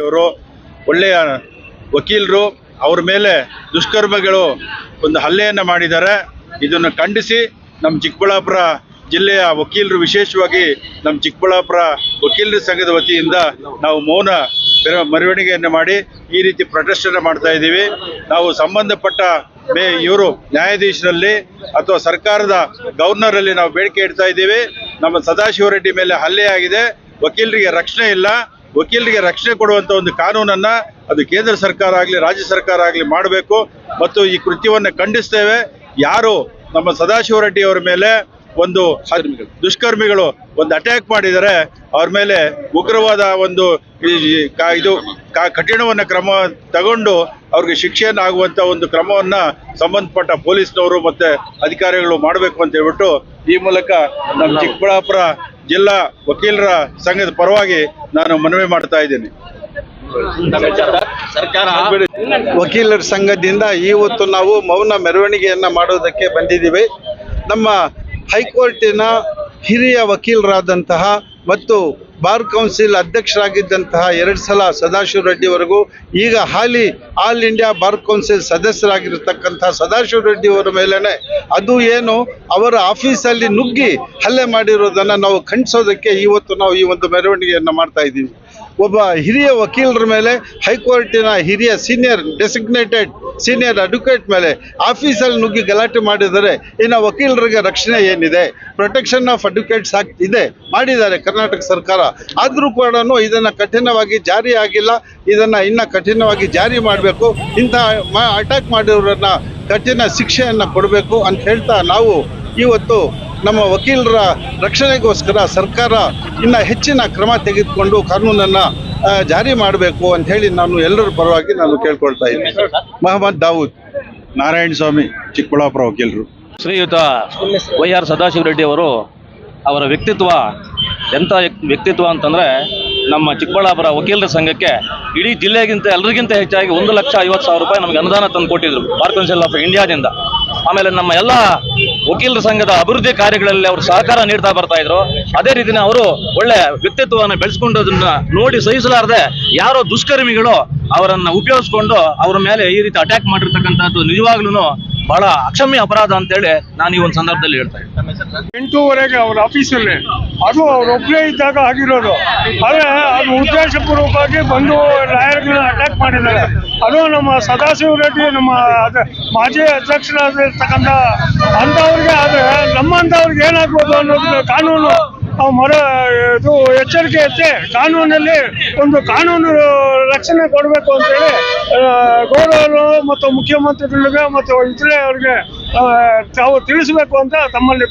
ಅವರು ಒಳ್ಳೆಯ ವಕೀಲರು, ಅವ್ರ ಮೇಲೆ ದುಷ್ಕರ್ಮಗಳು ಒಂದು ಹಲ್ಲೆಯನ್ನು ಮಾಡಿದ್ದಾರೆ. ಇದನ್ನು ಖಂಡಿಸಿ ನಮ್ಮ ಚಿಕ್ಕಬಳ್ಳಾಪುರ ಜಿಲ್ಲೆಯ ವಕೀಲರು ವಿಶೇಷವಾಗಿ ನಮ್ಮ ಚಿಕ್ಕಬಳ್ಳಾಪುರ ವಕೀಲರ ಸಂಘದ ವತಿಯಿಂದ ನಾವು ಮೌನ ಮೆರ- ಮೆರವಣಿಗೆಯನ್ನು ಮಾಡಿ ಈ ರೀತಿ ಪ್ರೊಟೆಸ್ಟನ್ನು ಮಾಡ್ತಾ ಇದ್ದೀವಿ. ನಾವು ಸಂಬಂಧಪಟ್ಟ ಮೇ, ಇವರು ನ್ಯಾಯಾಧೀಶರಲ್ಲಿ ಅಥವಾ ಸರ್ಕಾರದ ಗವರ್ನರಲ್ಲಿ ನಾವು ಬೇಡಿಕೆ ಇಡ್ತಾ ಇದ್ದೀವಿ. ನಮ್ಮ ಸದಾಶಿವ ರೆಡ್ಡಿ ಮೇಲೆ ಹಲ್ಲೆ ಆಗಿದೆ. ವಕೀಲರಿಗೆ ರಕ್ಷಣೆ ಇಲ್ಲ. ವಕೀಲರಿಗೆ ರಕ್ಷಣೆ ಕೊಡುವಂತ ಒಂದು ಕಾನೂನನ್ನ ಅದು ಕೇಂದ್ರ ಸರ್ಕಾರ ಆಗಲಿ ರಾಜ್ಯ ಸರ್ಕಾರ ಆಗಲಿ ಮಾಡಬೇಕು. ಮತ್ತು ಈ ಕೃತ್ಯವನ್ನು ಖಂಡಿಸ್ತೇವೆ. ಯಾರು ನಮ್ಮ ಸದಾಶಿವ ರೆಡ್ಡಿ ಅವರ ಮೇಲೆ ಒಂದು ದುಷ್ಕರ್ಮಿಗಳು. ಒಂದು ಅಟ್ಯಾಕ್ ಮಾಡಿದರೆ ಅವ್ರ ಮೇಲೆ ಉಗ್ರವಾದ ಒಂದು ಇದು ಕಠಿಣವನ್ನ ಕ್ರಮ ತಗೊಂಡು ಅವ್ರಿಗೆ ಶಿಕ್ಷೆಯನ್ನು ಆಗುವಂತ ಒಂದು ಕ್ರಮವನ್ನ ಸಂಬಂಧಪಟ್ಟ ಪೊಲೀಸ್ನವರು ಮತ್ತೆ ಅಧಿಕಾರಿಗಳು ಮಾಡಬೇಕು ಅಂತ ಹೇಳ್ಬಿಟ್ಟು ಈ ಮೂಲಕ ನಮ್ಮ ಚಿಕ್ಕಬಳ್ಳಾಪುರ ಜಿಲ್ಲಾ ವಕೀಲರ ಸಂಘದ ಪರವಾಗಿ ನಾನು ಮನವಿ ಮಾಡ್ತಾ ಇದ್ದೀನಿ. ಸರ್ಕಾರ ವಕೀಲರ ಸಂಘದಿಂದ ಇವತ್ತು ನಾವು ಮೌನ ಮೆರವಣಿಗೆಯನ್ನ ಮಾಡೋದಕ್ಕೆ ಬಂದಿದ್ದೀವಿ. ನಮ್ಮ ಹೈಕೋರ್ಟಿನ ಹಿರಿಯ ವಕೀಲರಾದಂತಹ ಮತ್ತು ಬಾರ್ ಕೌನ್ಸಿಲ್ ಅಧ್ಯಕ್ಷರಾಗಿದ್ದಂತಹ ಎರಡು ಸಲ ಸದಾಶಿವ ರೆಡ್ಡಿವರೆಗೂ ಈಗ ಹಾಲಿ ಆಲ್ ಇಂಡಿಯಾ ಬಾರ್ ಕೌನ್ಸಿಲ್ ಸದಸ್ಯರಾಗಿರ್ತಕ್ಕಂಥ ಸದಾಶಿವ ರೆಡ್ಡಿ ಅವರ ಮೇಲೇ ಅದು ಏನು ಅವರ ಆಫೀಸಲ್ಲಿ ನುಗ್ಗಿ ಹಲ್ಲೆ ಮಾಡಿರೋದನ್ನು ನಾವು ಖಂಡಿಸೋದಕ್ಕೆ ಇವತ್ತು ನಾವು ಈ ಒಂದು ಮೆರವಣಿಗೆಯನ್ನು ಮಾಡ್ತಾ ಇದ್ದೀವಿ. ಒಬ್ಬ ಹಿರಿಯ ವಕೀಲರ ಮೇಲೆ ಹೈಕೋರ್ಟಿನ ಹಿರಿಯ ಸೀನಿಯರ್, ಡೆಸಿಗ್ನೇಟೆಡ್ ಸೀನಿಯರ್ ಅಡ್ವೊಕೇಟ್ ಮೇಲೆ ಆಫೀಸಲ್ಲಿ ನುಗ್ಗಿ ಗಲಾಟೆ ಮಾಡಿದರೆ ಇನ್ನು ವಕೀಲರಿಗೆ ರಕ್ಷಣೆ ಏನಿದೆ? ಪ್ರೊಟೆಕ್ಷನ್ ಆಫ್ ಅಡ್ವೊಕೇಟ್ಸ್ ಆಕ್ಟ್ ಇದೆ, ಮಾಡಿದ್ದಾರೆ ಕರ್ನಾಟಕ ಸರ್ಕಾರ. ಆದರೂ ಕೂಡ ಇದನ್ನು ಕಠಿಣವಾಗಿ ಜಾರಿ ಆಗಿಲ್ಲ, ಇದನ್ನು ಇನ್ನು ಕಠಿಣವಾಗಿ ಜಾರಿ ಮಾಡಬೇಕು. ಇಂಥ ಅಟ್ಯಾಕ್ ಮಾಡಿರೋರನ್ನ ಕಠಿಣ ಶಿಕ್ಷೆಯನ್ನು ಕೊಡಬೇಕು ಅಂತ ಹೇಳ್ತಾ ನಾವು ಇವತ್ತು ನಮ್ಮ ವಕೀಲರ ರಕ್ಷಣೆಗೋಸ್ಕರ ಸರ್ಕಾರ ಇನ್ನು ಹೆಚ್ಚಿನ ಕ್ರಮ ತೆಗೆದುಕೊಂಡು ಕಾನೂನನ್ನು ಜಾರಿ ಮಾಡಬೇಕು ಅಂತ ಹೇಳಿ ನಾನು ಎಲ್ಲರ ಪರವಾಗಿ ನಾನು ಕೇಳ್ಕೊಳ್ತಾ ಇದ್ದೀನಿ. ಮಹಮ್ಮದ್ ದಾವೂದ್, ನಾರಾಯಣ ಸ್ವಾಮಿ, ಚಿಕ್ಕಬಳ್ಳಾಪುರ ವಕೀಲರು. ಶ್ರೀಯುತ ವೈ ಆರ್ ಸದಾಶಿವ ರೆಡ್ಡಿ ಅವರು ಅವರ ವ್ಯಕ್ತಿತ್ವ ಎಂಥ ವ್ಯಕ್ತಿತ್ವ ಅಂತಂದ್ರೆ ನಮ್ಮ ಚಿಕ್ಕಬಳ್ಳಾಪುರ ವಕೀಲರ ಸಂಘಕ್ಕೆ ಇಡೀ ಜಿಲ್ಲೆಗಿಂತ ಎಲ್ಲರಿಗಿಂತ ಹೆಚ್ಚಾಗಿ ಒಂದು ಲಕ್ಷ ಐವತ್ತು ಸಾವಿರ ರೂಪಾಯಿ ನಮಗೆ ಅನುದಾನ ತಂದು ಕೊಟ್ಟಿದ್ರು ಬಾರ್ ಕೌನ್ಸಿಲ್ ಆಫ್ ಇಂಡಿಯಾದಿಂದ ಆಮೇಲೆ ನಮ್ಮ ಎಲ್ಲ ವಕೀಲರ ಸಂಘದ ಅಭಿವೃದ್ಧಿ ಕಾರ್ಯಗಳಲ್ಲಿ ಅವರು ಸಹಕಾರ ನೀಡ್ತಾ ಬರ್ತಾ ಇದ್ರು. ಅದೇ ರೀತಿನ ಅವರು ಒಳ್ಳೆ ವ್ಯಕ್ತಿತ್ವವನ್ನು ಬೆಳೆಸ್ಕೊಂಡೋದನ್ನ ನೋಡಿ ಸಹಿಸಲಾರದೆ ಯಾರೋ ದುಷ್ಕರ್ಮಿಗಳು ಅವರನ್ನ ಉಪಯೋಗಿಸ್ಕೊಂಡು ಅವರ ಮೇಲೆ ಈ ರೀತಿ ಅಟ್ಯಾಕ್ ಮಾಡಿರ್ತಕ್ಕಂಥದ್ದು ನಿಜವಾಗ್ಲೂ ಬಹಳ ಅಕ್ಷಮ್ಯ ಅಪರಾಧ ಅಂತೇಳಿ ನಾನು ಈ ಒಂದು ಸಂದರ್ಭದಲ್ಲಿ ಹೇಳ್ತಾ ಇದ್ದೀನಿ. ಎಂಟೂವರೆಗೆ ಅವ್ರ ಆಫೀಸಲ್ಲಿ. ಅದು ಅವ್ರೊಬ್ಬರೇ ಇದ್ದಾಗ ಆಗಿರೋದು. ಆದ್ರೆ ಅದು ಉದ್ದೇಶಪೂರ್ವಕವಾಗಿ ಬಂದು ಲಾಯರ್ಗಳನ್ನ ಅಟ್ಯಾಕ್ ಮಾಡಿದ್ದಾರೆ. ಅದು ನಮ್ಮ ಸದಾಶಿವ ರೆಡ್ಡಿ, ನಮ್ಮ ಮಾಜಿ ಅಧ್ಯಕ್ಷರಾಗಿರ್ತಕ್ಕಂಥ ಅಂಥವ್ರಿಗೆ ಆದರೆ ನಮ್ಮಂಥವ್ರಿಗೆ ಏನಾಗ್ಬೋದು ಅನ್ನೋದು ಕಾನೂನು ಮರ ಇದು ಎಚ್ಚರಿಕೆ ಇದೆ ಕಾನೂನಲ್ಲಿ ಒಂದು ಕಾನೂನು ರಕ್ಷಣೆ ಕೊಡಬೇಕು ಅಂತೇಳಿ ಗೌರವರು ಮತ್ತು ಮುಖ್ಯಮಂತ್ರಿಗಳಿಗೆ ಮತ್ತು ಇತರೆ ಅವರಿಗೆ ತಾವು ತಿಳಿಸಬೇಕು ಅಂತ ತಮ್ಮಲ್ಲಿ